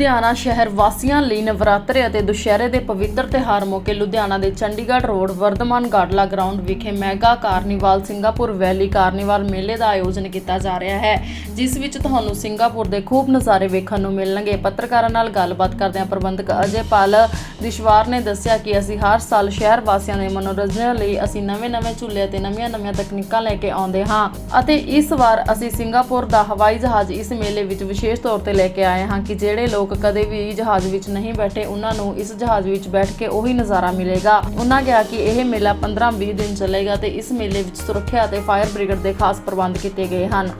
ਲੁਧਿਆਣਾ ਸ਼ਹਿਰ ਵਾਸੀਆਂ ਲਈ ਨਵਰਾਤਰੇ ਅਤੇ ਦੁਸ਼ਹਿਰੇ ਦੇ ਪਵਿੱਤਰ ਤਿਉਹਾਰ ਮੌਕੇ ਲੁਧਿਆਣਾ ਦੇ ਚੰਡੀਗੜ੍ਹ ਰੋਡ ਵਰਧਮਾਨ ਗਾਡਲਾ ਗਰਾਊਂਡ ਵਿਖੇ mega carnival Singapore valley carnival ਮੇਲੇ ਦਾ ਆਯੋਜਨ ਕੀਤਾ ਜਾ ਰਿਹਾ ਹੈ, ਜਿਸ ਵਿੱਚ ਤੁਹਾਨੂੰ ਸਿੰਗਾਪੁਰ ਦੇ ਖੂਬ ਨਜ਼ਾਰੇ ਵੇਖਣ ਨੂੰ ਮਿਲਣਗੇ। ਪੱਤਰਕਾਰਾਂ ਨਾਲ ਗੱਲਬਾਤ ਕਰਦਿਆਂ ਪ੍ਰਬੰਧਕ ਅਜੇ ਪਾਲ ਦਿਸ਼ਵਾਰ ਨੇ ਦੱਸਿਆ ਕਿ ਅਸੀਂ ਹਰ ਸਾਲ ਸ਼ਹਿਰ ਵਾਸੀਆਂ ਦੇ ਮਨੋਰੰਜਨ ਲਈ ਅਸੀਂ ਨਵੇਂ-ਨਵੇਂ ਝੂਲੇ ਅਤੇ ਨਵੀਆਂ-ਨਵੀਆਂ ਤਕਨੀਕਾਂ ਲੈ ਕੇ ਆਉਂਦੇ ਹਾਂ ਅਤੇ ਇਸ ਵਾਰ ਅਸੀਂ ਸਿੰਗਾਪੁਰ ਦਾ ਹਵਾਈ ਜਹਾਜ਼ ਇਸ ਮੇਲੇ ਵਿੱਚ ਵਿਸ਼ੇਸ਼ ਤੌਰ ਤੇ ਲੈ ਕੇ ਆਏ ਹਾਂ ਕਿ ਜਿਹੜੇ ਲੋਕ ਕਦੇ ਵੀ ਜਹਾਜ਼ ਵਿੱਚ ਨਹੀਂ ਬੈਠੇ, ਉਹਨਾਂ ਨੂੰ ਇਸ ਜਹਾਜ਼ ਵਿੱਚ ਬੈਠ ਕੇ ਉਹੀ ਨਜ਼ਾਰਾ ਮਿਲੇਗਾ। ਉਹਨਾਂ ਕਿਹਾ ਕਿ ਇਹ ਮੇਲਾ 15-20 ਦਿਨ ਚੱਲੇਗਾ ਤੇ ਇਸ ਮੇਲੇ ਵਿੱਚ ਸੁਰੱਖਿਆ ਅਤੇ ਫਾਇਰ ਬ੍ਰਿਗੇਡ ਦੇ ਖਾਸ ਪ੍ਰਬੰਧ ਕੀਤੇ ਗਏ ਹਨ।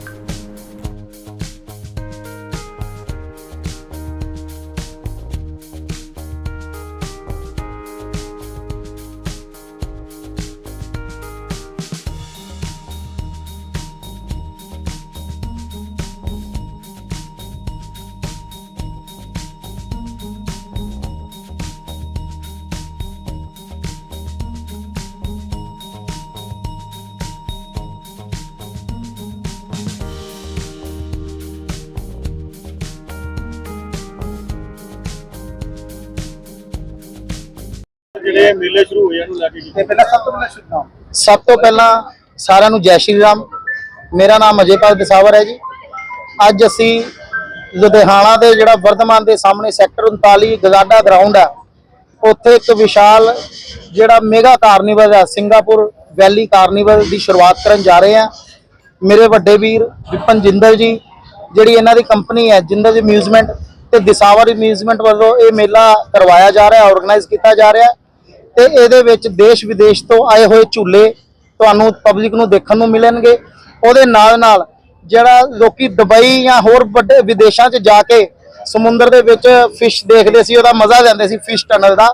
ਜਿਹੜੇ ਮੇਲੇ ਸ਼ੁਰੂ ਹੋਏ ਇਹਨੂੰ ਲੈ ਕੇ ਕੀ ਤੇ ਪਹਿਲਾਂ ਸਭ ਤੋਂ ਪਹਿਲਾਂ ਸ਼ੁਭਨਾਮ ਸਭ ਤੋਂ ਪਹਿਲਾਂ ਸਾਰਿਆਂ ਨੂੰ ਜੈ ਸ਼੍ਰੀ ਰਾਮ। ਮੇਰਾ ਨਾਮ ਅਜੇਪਾਲ ਦਸਾਵਰ ਹੈ ਜੀ। ਅੱਜ ਅਸੀਂ ਲੁਧਿਆਣਾ ਦੇ ਜਿਹੜਾ ਵਰਧਮਾਨ ਦੇ ਸਾਹਮਣੇ ਸੈਕਟਰ 39 ਗਜ਼ਾਡਾ ਗਰਾਊਂਡ ਹੈ ਉੱਥੇ ਇੱਕ ਵਿਸ਼ਾਲ ਜਿਹੜਾ ਮੇਗਾ ਕਾਰਨੀਵਲ ਹੈ ਸਿੰਗਾਪੁਰ ਵੈਲੀ ਕਾਰਨੀਵਲ ਦੀ ਸ਼ੁਰੂਆਤ ਕਰਨ ਜਾ ਰਹੇ ਹਾਂ। ਮੇਰੇ ਵੱਡੇ ਵੀਰ ਵਿਪਨ ਜਿੰਦਲ ਜੀ ਜਿਹੜੀ ਇਹਨਾਂ ਦੀ ਕੰਪਨੀ ਹੈ ਜਿੰਦਲ ਅਮਿਊਜ਼ਮੈਂਟ ਤੇ ਦਿਸਾਵਰ ਅਮਿਊਜ਼ਮੈਂਟ ਵੱਲੋਂ ਇਹ ਮੇਲਾ ਕਰਵਾਇਆ ਜਾ ਰਿਹਾ ਆਰਗੇਨਾਈਜ਼ ਕੀਤਾ ਜਾ ਰਿਹਾ। ਤੇ ਇਹਦੇ ਵਿੱਚ ਦੇਸ਼ ਵਿਦੇਸ਼ ਤੋਂ ਆਏ ਹੋਏ ਝੂਲੇ ਤੁਹਾਨੂੰ ਪਬਲਿਕ ਨੂੰ ਦੇਖਣ ਨੂੰ ਮਿਲਣਗੇ। ਉਹਦੇ ਨਾਲ ਨਾਲ ਜਿਹੜਾ ਲੋਕੀ ਦੁਬਈ ਜਾਂ ਹੋਰ ਵੱਡੇ ਵਿਦੇਸ਼ਾਂ 'ਚ ਜਾ ਕੇ ਸਮੁੰਦਰ ਦੇ ਵਿੱਚ ਫਿਸ਼ ਦੇਖਦੇ ਸੀ, ਉਹਦਾ ਮਜ਼ਾ ਲੈਂਦੇ ਸੀ ਫਿਸ਼ ਟਨਲ ਦਾ।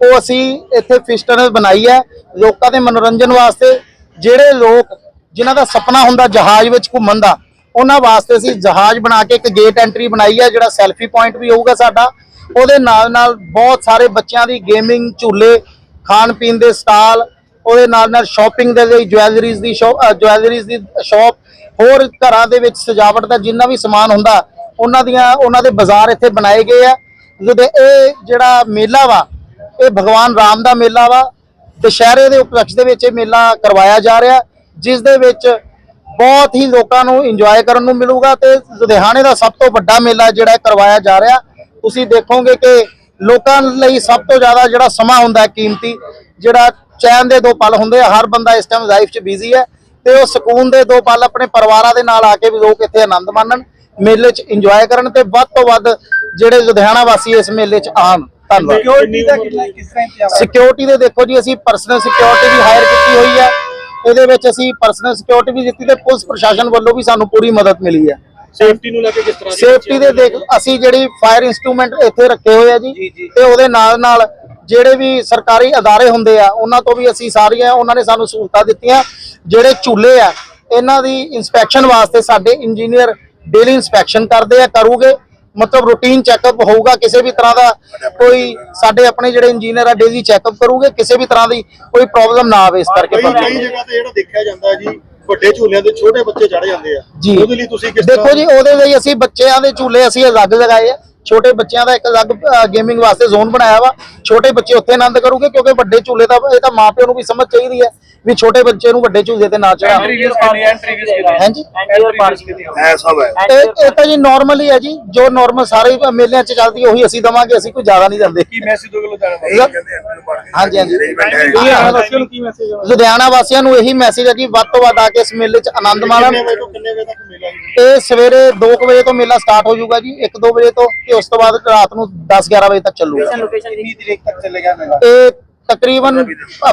ਉਹ ਅਸੀਂ ਇੱਥੇ ਫਿਸ਼ ਟਨਲ ਬਣਾਈ ਹੈ ਲੋਕਾਂ ਦੇ ਮਨੋਰੰਜਨ ਵਾਸਤੇ। ਜਿਹੜੇ ਲੋਕ, ਜਿਨ੍ਹਾਂ ਦਾ ਸੁਪਨਾ ਹੁੰਦਾ ਜਹਾਜ਼ ਵਿੱਚ ਘੁੰਮਣ ਦਾ, ਉਹਨਾਂ ਵਾਸਤੇ ਅਸੀਂ ਜਹਾਜ਼ ਬਣਾ ਕੇ ਇੱਕ ਗੇਟ ਐਂਟਰੀ ਬਣਾਈ ਹੈ, ਜਿਹੜਾ ਸੈਲਫੀ ਪੁਆਇੰਟ ਵੀ ਹੋਊਗਾ ਸਾਡਾ। ਉਹਦੇ ਨਾਲ ਨਾਲ ਬਹੁਤ ਸਾਰੇ ਬੱਚਿਆਂ ਦੀ ਗੇਮਿੰਗ ਝੂਲੇ ਖਾਣ ਪੀਣ ਦੇ ਸਟਾਲ, ਉਹਦੇ ਨਾਲ ਨਾਲ ਸ਼ਾਪਿੰਗ ਦੇ ਲਈ ਜੁਐਲਰੀਜ਼ ਦੀ ਸ਼ਾਪ ਜੁਐਲਰੀਜ਼ ਦੀ ਸ਼ਾਪ ਹੋਰ ਘਰਾਂ ਦੇ ਵਿੱਚ ਸਜਾਵਟ ਦਾ ਜਿੰਨਾ ਵੀ ਸਮਾਨ ਹੁੰਦਾ, ਉਹਨਾਂ ਦੀਆਂ, ਉਹਨਾਂ ਦੇ ਬਾਜ਼ਾਰ ਇੱਥੇ ਬਣਾਏ ਗਏ ਆ। ਲੁਧਿ ਇਹ ਜਿਹੜਾ ਮੇਲਾ ਵਾ, ਇਹ ਭਗਵਾਨ ਰਾਮ ਦਾ ਮੇਲਾ ਵਾ। ਦੁਸ਼ਹਿਰੇ ਦੇ ਉਪਲਕਸ਼ ਦੇ ਵਿੱਚ ਇਹ ਮੇਲਾ ਕਰਵਾਇਆ ਜਾ ਰਿਹਾ, ਜਿਸ ਦੇ ਵਿੱਚ ਬਹੁਤ ਹੀ ਲੋਕਾਂ ਨੂੰ ਇੰਜੋਏ ਕਰਨ ਨੂੰ ਮਿਲੂਗਾ ਤੇ ਲੁਧਿਆਣੇ ਦਾ ਸਭ ਤੋਂ ਵੱਡਾ ਮੇਲਾ ਜਿਹੜਾ ਕਰਵਾਇਆ ਜਾ ਰਿਹਾ। ਤੁਸੀਂ ਦੇਖੋਗੇ ਕਿ ਲੋਕਾਂ ਲਈ ਸਭ ਤੋਂ ਜ਼ਿਆਦਾ ਜਿਹੜਾ ਸਮਾਂ ਹੁੰਦਾ ਹੈ ਕੀਮਤੀ ਜਿਹੜਾ ਚੈਨ ਦੇ ਦੋ ਪਲ ਹੁੰਦੇ ਆ ਹਰ ਬੰਦਾ ਇਸ ਟਾਈਮ ਲਾਈਫ 'ਚ ਬਿਜ਼ੀ ਹੈ ਤੇ ਉਹ ਸਕੂਨ ਦੇ ਦੋ ਪਲ ਆਪਣੇ ਪਰਿਵਾਰਾਂ ਦੇ ਨਾਲ ਆ ਕੇ ਵੀ ਲੋਕ ਇੱਥੇ ਆਨੰਦ ਮਾਣਨ ਮੇਲੇ 'ਚ ਇੰਜੋਏ ਕਰਨ ਤੇ ਵੱਧ ਤੋਂ ਵੱਧ ਜਿਹੜੇ ਲੁਧਿਆਣਾ ਵਾਸੀ ਇਸ ਮੇਲੇ 'ਚ ਆਉਣ। ਧੰਨਵਾਦ। ਸਿਕਿਉਰਿਟੀ ਦੇ ਦੇਖੋ ਜੀ ਅਸੀਂ ਪਰਸਨਲ ਸਿਕਿਉਰਿਟੀ ਵੀ ਹਾਇਰ ਕੀਤੀ ਹੋਈ ਹੈ। ਇਹਦੇ ਵਿੱਚ ਅਸੀਂ ਪਰਸਨਲ ਸਿਕਿਉਰਿਟੀ ਵੀ ਦਿੱਤੀ ਤੇ ਪੁਲਿਸ ਪ੍ਰਸ਼ਾਸਨ ਵੱਲੋਂ ਵੀ ਸਾਨੂੰ ਪੂਰੀ ਮਦਦ ਮਿਲੀ ਹੈ। ਸੇਫਟੀ ਨੂੰ ਲੈ ਕੇ ਕਿਸ ਤਰ੍ਹਾਂ ਦੀ ਸੇਫਟੀ ਦੇ ਦੇਖ ਅਸੀਂ ਜਿਹੜੀ ਫਾਇਰ ਇਨਸਟਰੂਮੈਂਟ ਇੱਥੇ ਰੱਖੇ ਹੋਏ ਆ ਜੀ। ਤੇ ਉਹਦੇ ਨਾਲ ਨਾਲ ਜਿਹੜੇ ਵੀ ਸਰਕਾਰੀ ਅਦਾਰੇ ਹੁੰਦੇ ਆ ਉਹਨਾਂ ਤੋਂ ਵੀ ਅਸੀਂ ਸਾਰੀਆਂ ਉਹਨਾਂ ਨੇ ਸਾਨੂੰ ਸਹੂਲਤਾਂ ਦਿੱਤੀਆਂ ਜਿਹੜੇ ਝੂਲੇ ਆ ਇਹਨਾਂ ਦੀ ਇਨਸਪੈਕਸ਼ਨ ਵਾਸਤੇ ਸਾਡੇ ਇੰਜੀਨੀਅਰ ਡੇਲੀ ਇਨਸਪੈਕਸ਼ਨ ਕਰਦੇ ਆ ਕਰੂਗੇ ਮਤਲਬ ਰੂਟੀਨ ਚੈੱਕਅਪ ਹੋਊਗਾ ਕਿਸੇ ਵੀ ਤਰ੍ਹਾਂ ਦਾ ਕੋਈ ਸਾਡੇ ਆਪਣੇ ਜਿਹੜੇ ਇੰਜੀਨੀਅਰ ਆ ਡੇਲੀ ਚੈੱਕਅਪ ਕਰੂਗੇ ਕਿਸੇ ਵੀ ਤਰ੍ਹਾਂ ਦੀ ਕੋਈ ਪ੍ਰੋਬਲਮ ਨਾ ਆਵੇ ਇਸ ਕਰਕੇ ਕਈ। ਜਗ੍ਹਾ ਤੇ ਜਿਹੜਾ ਦੇਖਿਆ ਜਾਂਦਾ ਜੀ ਵੱਡੇ ਝੂਲਿਆਂ ਦੇ ਛੋਟੇ ਬੱਚੇ ਚੜ ਜਾਂਦੇ ਆ। ਜੀ। ਉਹਦੇ ਲਈ ਤੁਸੀਂ ਕਿਸ ਦੇਖੋ ਜੀ ਉਹਦੇ ਲਈ ਅਸੀਂ ਬੱਚਿਆਂ ਦੇ ਝੂਲੇ ਅਸੀਂ ਅਲੱਗ ਲਗਾਏ ਆ। ਛੋਟੇ ਬੱਚਿਆਂ ਦਾ ਇੱਕ ਅਲੱਗ ਗੇਮਿੰਗ ਵਾਸਤੇ ਜ਼ੋਨ ਬਣਾਇਆ ਵਾ। ਛੋਟੇ ਬੱਚੇ ਉੱਥੇ ਆਨੰਦ ਕਰੂਗੇ ਕਿਉਂਕਿ ਵੱਡੇ ਝੂਲੇ ਦਾ ਇਹ ਤਾਂ ਮਾਪਿਆਂ ਨੂੰ ਵੀ ਸਮਝ ਚਾਹੀਦੀ ਹੈ ਵੀ ਛੋਟੇ ਬੱਚੇ ਨੂੰ ਵੱਡੇ ਝੂਲੇ ਤੇ ਨਾ ਚੜਾਉਣ ਹਾਂਜੀ? ਐ ਸਭ ਹੈ। ਇਹ ਤਾਂ ਜੀ ਨਾਰਮਲ ਹੀ ਹੈ ਜੀ। ਜੋ ਨਾਰਮਲ ਸਾਰੇ ਮੇਲਿਆਂ 'ਚ ਚੱਲਦੀ ਉਹੀ ਅਸੀਂ ਦਵਾਂਗੇ ਅਸੀਂ ਕੋਈ ਜ਼ਿਆਦਾ ਨਹੀਂ ਦਿੰਦੇ। ਕੀ ਮੈਸੇਜ ਦੋਗੇ ਹਾਂਜੀ ਹਾਂਜੀ। ਲੁਧਿਆਣਾ ਵਾਸੀਆਂ ਨੂੰ ਕੀ ਮੈਸੇਜ ਹੈ ਲੁਧਿਆਣਾ ਵਾਸੀਆਂ ਨੂੰ ਇਹੀ ਮੈਸੇਜ ਹੈ ਕਿ ਵੱਧ ਤੋਂ ਵੱਧ ਆ ਕੇ ਇਸ ਮੇਲੇ 'ਚ ਆਨੰਦ ਮਾਣਨ। ਕਿੰਨੇ ਵਜੇ ਤੋਂ ਸਵੇਰੇ 2 ਵਜੇ ਤੋਂ ਮੇਲਾ ਸਟਾਰਟ ਹੋ ਜਾਊਗਾ ਜੀ। 1-2 ਵਜੇ ਤੋਂ ਤੇ ਉਸ ਤੋਂ ਬਾਅਦ ਰਾਤ ਨੂੰ 10-11 ਵਜੇ ਤੱਕ ਚੱਲੂਗਾ। ਕਿੰਨੀ ਤਰੀਕ ਤੱਕ ਚੱਲੇਗਾ ਮੇਲਾ? ਇਹ ਤਕਰੀਬਨ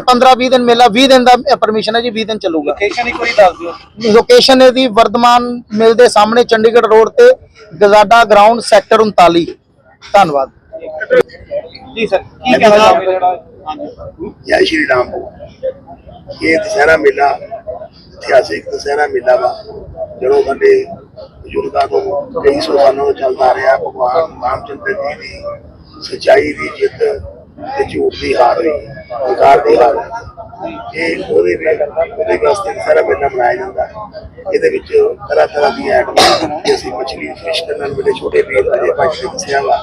15-20 ਦਿਨ ਮੇਲਾ 20 ਦਿਨ ਦਾ ਪਰਮਿਸ਼ਨ ਹੈ ਜੀ 20 ਦਿਨ ਚੱਲੂਗਾ। ਲੋਕੇਸ਼ਨ ਇੱਕ ਵਾਰੀ ਦੱਸ ਦਿਓ। ਲੋਕੇਸ਼ਨ ਇਹਦੀ ਵਰਧਮਾਨ ਮਿਲ ਦੇ ਸਾਹਮਣੇ ਚੰਡੀਗੜ੍ਹ ਰੋਡ ਤੇ ਗਜ਼ਾਡਾ ਗਰਾਊਂਡ ਸੈਕਟਰ 39 ਧੰਨਵਾਦ। ਜੀ ਸਰ, ਕੀ ਕਹਿਣਾ ਚਾਹੋਗੇ? ਜਿਹੜਾ ਜੈ ਸ਼੍ਰੀ ਰਾਮ ਇਹ ਦੁਸਹਿਰਾ ਮੇਲਾ, ਇਤਿਹਾਸਿਕ ਦੁਸਹਿਰਾ ਮੇਲਾ ਵਾ। ਜਦੋਂ ਸਾਡੇ ਬਜ਼ੁਰਗਾਂ ਤੋਂ ਕਈ ਸੌ ਸਾਲਾਂ ਤੋਂ ਚੱਲਦਾ ਰਿਹਾ, ਭਗਵਾਨ ਰਾਮਚੰਦਰ ਜੀ ਦੀ ਸਚਾਈ ਦੀ ਜਿੱਤ ਤੇ ਝੂਠ ਦੀ ਹਾਰ ਰਹੀ ਸਰਕਾਰ ਦੇ ਨਾਲ ਇਹ ਉਹਦੇ ਵਿੱਚ ਉਹਦੇ ਵਾਸਤੇ ਸਾਰਾ ਮੇਲਾ ਬਣਾਇਆ ਜਾਂਦਾ ਹੈ। ਇਹਦੇ ਵਿੱਚ ਤਰ੍ਹਾਂ ਤਰ੍ਹਾਂ ਦੀਆਂ ਐਟਮਾਂ ਕਿ ਅਸੀਂ ਮਛਲੀ ਫਿਸ਼ ਕਰਨ ਵਾਲੇ ਛੋਟੇ ਵੀਰ ਭਾਈ ਨੇ ਦੱਸਿਆ ਵਾ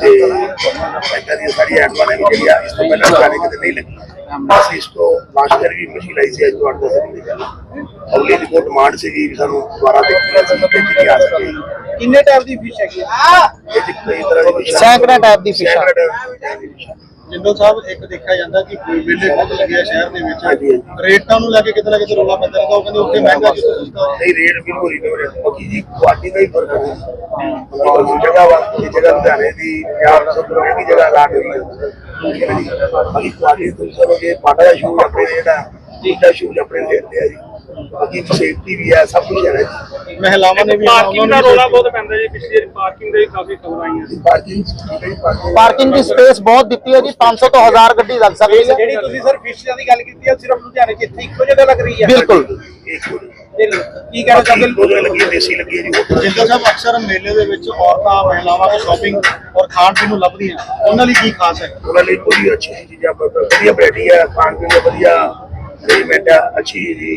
ਤੇ ਇੱਦਾਂ ਦੀਆਂ ਸਾਰੀਆਂ ਐਟਮਾਂ ਨੇ ਜਿਹੜੀਆਂ ਇਸ ਤੋਂ ਪਹਿਲਾਂ ਜਾਣੇ ਕਿਤੇ ਨਹੀਂ ਲੱਗੀ ਅਸੀਂ ਇਸ ਤੋਂ ਲਾਸਟ ਈਅਰ ਵੀ ਮਛਲੀ ਲਾਈ ਸੀ ਅੱਜ ਤੋਂ ਅੱਠ ਦਸ ਦਿਨ ਪਹਿਲਾਂ ਅਗਲੀ ਦੀ ਬਹੁਤ ਡਿਮਾਂਡ ਸੀਗੀ ਵੀ ਸਾਨੂੰ ਦੁਬਾਰਾ ਦੇਖਣਾ ਸੀ ਕਿ ਜਿਹੜੀ ਆ ਸਕੇ ਕਿੰਨੇ ਟਾਈਪ ਦੀ ਫਿਸ਼ ਹੈਗੀ ਹੈ ਇਹ ਕਈ ਤਰ੍ਹਾਂ ਦੀ ਫਿਸ਼ ਆ। ਸੈਂਕੜਾ type ਦੀ ਫਿਸ਼ ਆ। ਸੈਂਕੜਾ type ਦੀ ਫਿਸ਼ ਆ। ਜਿੰਦੋ ਸਾਹਿਬ ਇੱਕ ਦੇਖਿਆ ਜਾਂਦਾ ਕਿ ਮੇਲੇ ਬਹੁਤ ਲੱਗੇ ਆ ਸ਼ਹਿਰ ਦੇ ਵਿੱਚ। ਰੇਟਾਂ ਨੂੰ ਲੈ ਕੇ ਕਿਤੇ ਨਾ ਕਿਤੇ ਰੋਲਾ ਪੈਂਦਾ ਰਹਿੰਦਾ ਉਹ ਕਹਿੰਦੇ ਉੱਥੇ ਮਹਿੰਗਾ ਸਸਤਾ ਨਹੀਂ ਰੇਟ ਬਿਲਕੁਲ ਹੀ ਨਹੀਂ ਰੇਟ ਬਾਕੀ ਜੀ ਕੁਆਲਿਟੀ ਦਾ ਹੀ ਫ਼ਰਕ ਹੈ। ਜਗ੍ਹਾ ਵਾ ਇਹ ਜਗ੍ਹਾ ਲੁਧਿਆਣੇ ਦੀ ਪੰਜਾਬ ਸਭ ਤੋਂ ਮਹਿੰਗੀ ਜਗ੍ਹਾ ਲਾ ਕੇ ਨਾ ਜੀ ਬਾਕੀ ਕੁਆਲਿਟੀ ਤੁਸੀਂ ਜੇ ਪਾਟਾ ਦਾ ਸ਼ੂਜ਼ ਆਪਣੇ ਰੇਟ ਆ ਜੀਟਾ ਸ਼ੂਜ਼ ਆਪਣੇ ਰੇਟ ਤੇ ਆ ਜੀ। ਬਾਕੀ ਸੇਫਟੀ ਵੀ ਹੈ ਸਭ ਕੁਝ ਹੈ ਮਹਿਲਾਵਾਂ ਨੇ ਵੀ ਪਾਰਕਿੰਗ ਦਾ ਰੋਲਾ ਬਹੁਤ ਪੈਂਦਾ ਜੀ ਪਿਛਲੀ ਵਾਰੀ ਪਾਰਕਿੰਗ ਦੇ ਕਾਫੀ ਖਬਰਾਂ ਆਈਆਂ ਸੀ। ਪਾਰਕਿੰਗ ਪਾਰਕਿੰਗ ਦੀ ਸਪੇਸ ਬਹੁਤ ਦਿੱਤੀ ਹੈ ਜੀ 500 ਤੋਂ 1000 ਗੱਡੀ ਲੱਗ ਸਕਦੀ ਹੈ। ਜਿਹੜੀ ਤੁਸੀਂ ਸਰ ਫਿਸ਼ਾਂ ਦੀ ਗੱਲ ਕੀਤੀ ਹੈ ਸਿਰਫ ਲੁਧਿਆਣੇ 'ਚ ਇੱਥੇ ਇੱਕੋ ਜਗ੍ਹਾ ਲੱਗ ਰਹੀ ਹੈ। ਬਿਲਕੁਲ। ਕੀ ਕਹਿਣਾ ਚਾਹੁੰਦੇ ਜਗ੍ਹਾ ਲੱਗੀ ਦੇਸੀ ਲੱਗੀ ਜੀ ਹੋਰ। ਜਿੰਦੋ ਸਾਹਿਬ ਅਕਸਰ ਮੇਲੇ ਦੇ ਵਿੱਚ ਔਰਤਾਂ ਮਹਿਲਾਵਾਂ ਨੂੰ ਸ਼ਾਪਿੰਗ ਔਰ ਖਾਣ ਪੀਣ ਨੂੰ ਲੱਭਦੀਆਂ। ਉਹਨਾਂ ਲਈ ਕੀ ਖਾਸ ਹੈ? ਉਹਨਾਂ ਲਈ ਕੋਈ ਅੱਛੀ ਚੀਜ਼ਾਂ ਵਧੀਆ ਵੈਰਾਈਟੀ ਹੈ ਖਾਣ ਪੀਣ ਦਾ ਵਧੀਆ ਅਰੇਂਜਮੈਂਟ ਹੈ ਅੱਛੀ ਜੀ।